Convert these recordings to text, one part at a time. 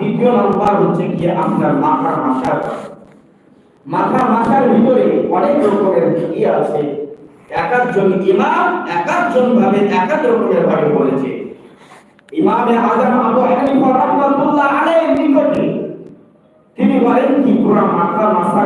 দ্বিতীয় নাম্বার হচ্ছে কি আপনার মাথার মাথার মাথা মাথার ভিতরে অনেক রকমের ই আছে। এক একজন ইমাম এক একজন ভাবে এক রকমের ভাবে বলেছে। ইমামে আজম আবু হানিফা রাহমাতুল্লাহ আলাইহি তিনি বলেন কি, পুরো মাথা মাথা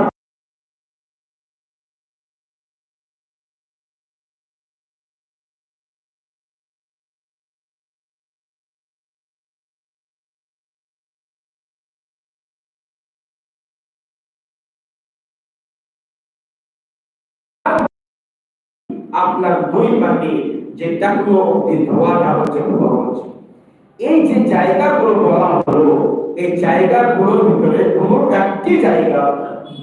আপনার দুই পাটি যে টাকুনো অব্দি ধোয়াটা হচ্ছে খরচ এই যে জায়গাগুলো বলা হলো, এই জায়গাগুলোর ভিতরে কোনো একটি জায়গা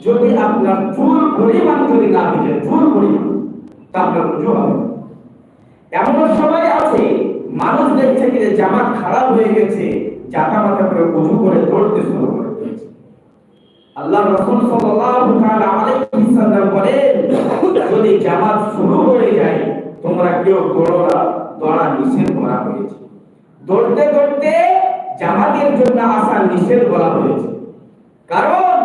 যদি আপনার চুল পরিমাণ যদি না ভিজে চুল পরিমাণ, তা আপনার উজু হবে। এমন সময় আছে মানুষ দেখছে যে জামা খারাপ হয়ে গেছে, জাতা মাথা করে উজু করে দৌড়তে শুরু করে আল্লাহ রাসূল সাল্লাল্লাহু তাআলা বলেন, যদি জামাত দৌড়ো নিষেধ করা হয়েছে। জামাতের জন্য আসা নিষেধ বলা হয়েছে। কারণ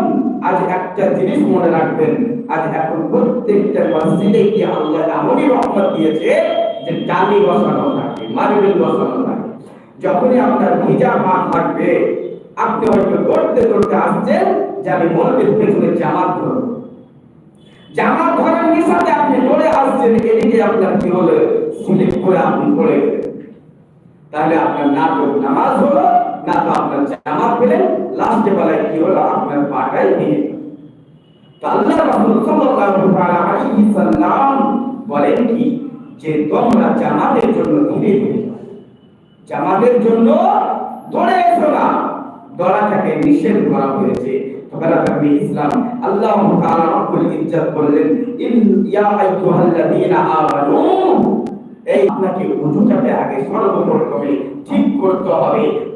আজ একটা জিনিস মনে রাখবেন, আজ এখন প্রত্যেকটা মসজিদে কি আল্লাহ এমনই রহমত দিয়েছে যে টালি বসানো থাকে, মার্বেল বসানো থাকে। যখনই আপনার ভিজা পা থাকবে আপনি হয়তো দৌড়তে দৌড়তে আসছেন যে আমি পেছনে জামাত ধরব। জামাত ধরার দৌড়ে আসছেন এদিকে আপনার কি হলো? স্লিপ করে আপনি পড়ে গেলেন। তাহলে আপনার না তো নামাজ হলো, না তো আপনার জামাত পেলেন, লাস্টে বেলায় কি হলো? আপনার পাটাই ভেঙে গেল। তো আল্লাহ রাসূল সাল্লাল্লাহু তাআলা আলাইহি সাল্লাম বলেন কি? যে তোমরা জামাতের জন্য ধীরে ধীরে যাও। জামাতের জন্য দৌড়ে এসো না। নিষেধ করা হয়েছে।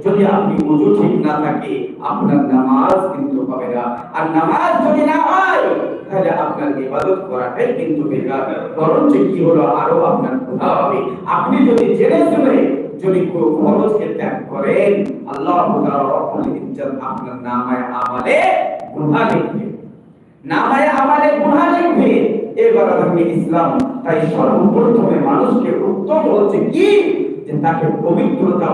যদি আপনি ঠিক না থাকে, আপনার নামাজ কিন্তু হবে না। আর নামাজ যদি তাহলে আপনার করাটাই কিন্তু বেকার। হলো? আরও আপনার হবে। আপনি যদি জেনে শুনে যদি কোনো খরচকে ত্যাগ করেন, আল্লাহ আপনার নামায় আমালে গুহা লিখবে। নামায় আমালে গুহা লিখবে। এবার আমি ইসলাম, তাই সর্বপ্রথমে মানুষকে উত্তম হচ্ছে কি? যে তাকে পবিত্রতা